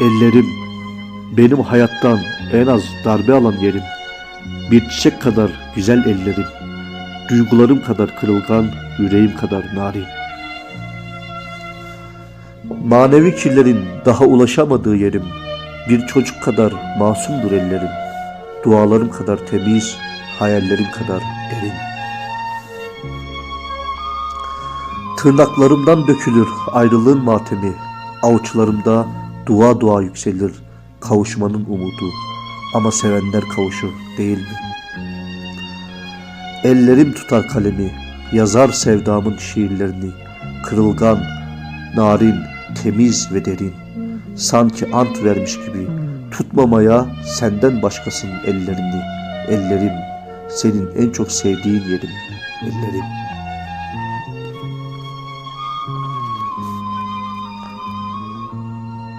Ellerim benim hayattan en az darbe alan yerim. Bir çiçek kadar güzel ellerim. Duygularım kadar kırılgan, yüreğim kadar narin. Manevi kirlerin daha ulaşamadığı yerim. Bir çocuk kadar masumdur ellerim. Dualarım kadar temiz, hayallerim kadar derin. Tırnaklarımdan dökülür ayrılığın matemi. Avuçlarımda dua dua yükselir kavuşmanın umudu. Ama sevenler kavuşur değil mi? Ellerim tutar kalemi, yazar sevdamın şiirlerini. Kırılgan, narin, temiz ve derin. Sanki ant vermiş gibi tutmamaya senden başkasının ellerini. Ellerim, senin en çok sevdiğin yerim, ellerim.